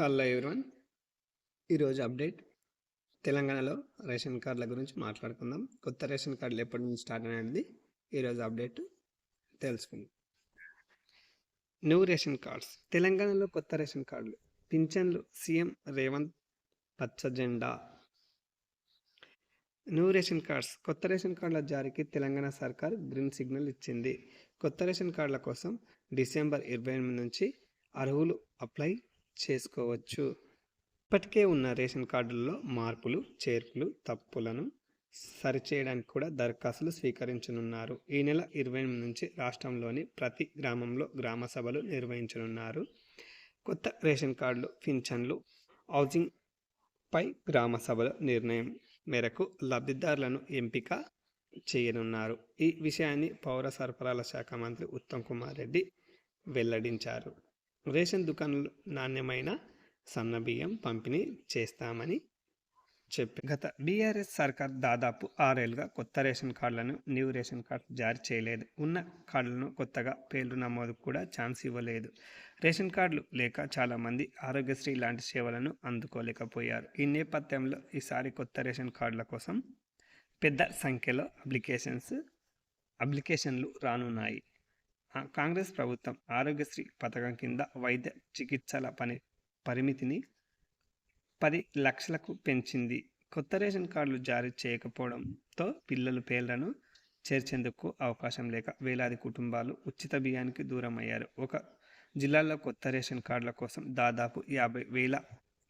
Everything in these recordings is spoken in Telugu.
హలో ఎవరివన్ ఈరోజు అప్డేట్ తెలంగాణలో రేషన్ కార్డుల గురించి మాట్లాడుకుందాం. కొత్త రేషన్ కార్డులు ఎప్పటి నుంచి స్టార్ట్ అనేది ఈరోజు అప్డేట్ తెలుసుకుందాం. New ration cards. తెలంగాణలో కొత్త రేషన్ కార్డులు. పింఛన్లు సీఎం రేవంత్ పచ్చ జెండా. New ration cards. కొత్త రేషన్ కార్డుల జారీకి తెలంగాణ సర్కార్ గ్రీన్ సిగ్నల్ ఇచ్చింది. కొత్త రేషన్ కార్డుల కోసం డిసెంబర్ ఇరవై ఎనిమిది నుంచి అర్హులు అప్లై చేసుకోవచ్చు. ఇప్పటికే ఉన్న రేషన్ కార్డుల్లో మార్పులు చేర్పులు తప్పులను సరిచేయడానికి కూడా దరఖాస్తులు స్వీకరించనున్నారు. ఈ నెల ఇరవై ఎనిమిది నుంచి రాష్ట్రంలోని ప్రతి గ్రామంలో గ్రామ సభలు నిర్వహించనున్నారు. కొత్త రేషన్ కార్డులు పింఛన్లు హౌజింగ్ పై గ్రామ సభల నిర్ణయం మేరకు లబ్ధిదారులను ఎంపిక చేయనున్నారు. ఈ విషయాన్ని పౌర సరఫరాల శాఖ మంత్రి ఉత్తమ్ కుమార్ రెడ్డి వెల్లడించారు. రేషన్ దుకాణాలు నాణ్యమైన సన్నబియ్యం పంపిణీ చేస్తామని చెప్పి గత బీఆర్ఎస్ సర్కార్ దాదాపు ఆరేళ్ళుగా కొత్త రేషన్ కార్డులను న్యూ రేషన్ కార్డు జారీ చేయలేదు. ఉన్న కార్డులను కొత్తగా పేర్లు నమోదు కూడా ఛాన్స్ ఇవ్వలేదు. రేషన్ కార్డులు లేక చాలామంది ఆరోగ్యశ్రీ లాంటి సేవలను అందుకోలేకపోయారు. ఈ నేపథ్యంలో ఈసారి కొత్త రేషన్ కార్డుల కోసం పెద్ద సంఖ్యలో అప్లికేషన్స్ అప్లికేషన్లు రానున్నాయి. కాంగ్రెస్ ప్రభుత్వం ఆరోగ్యశ్రీ పథకం కింద వైద్య చికిత్సల పని పరిమితిని పది లక్షలకు పెంచింది. కొత్త రేషన్ కార్డులు జారీ చేయకపోవడంతో పిల్లలు పేర్లను చేర్చేందుకు అవకాశం లేక వేలాది కుటుంబాలు ఉచిత బియ్యానికి దూరం అయ్యారు ఒక జిల్లాలో కొత్త రేషన్ కార్డుల కోసం దాదాపు యాభై వేల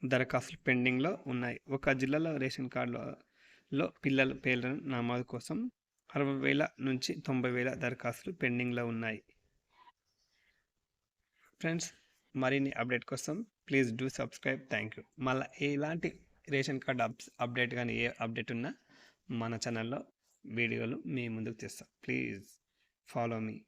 దరఖాస్తులు పెండింగ్లో ఉన్నాయి. ఒక జిల్లాలో రేషన్ కార్డులో పిల్లల పేర్లను నమోదు కోసం అరవై వేల నుంచి తొంభై వేల దరఖాస్తులు పెండింగ్లో ఉన్నాయి. ఫ్రెండ్స్ మరిన్ని అప్డేట్ కోసం please do subscribe. Thank you. మళ్ళీ ఎలాంటి రేషన్ కార్డ్ అప్ అప్డేట్ కానీ ఏ అప్డేట్ ఉన్నా మన ఛానల్లో వీడియోలు మీ ముందుకు తెస్తాం. Please follow me.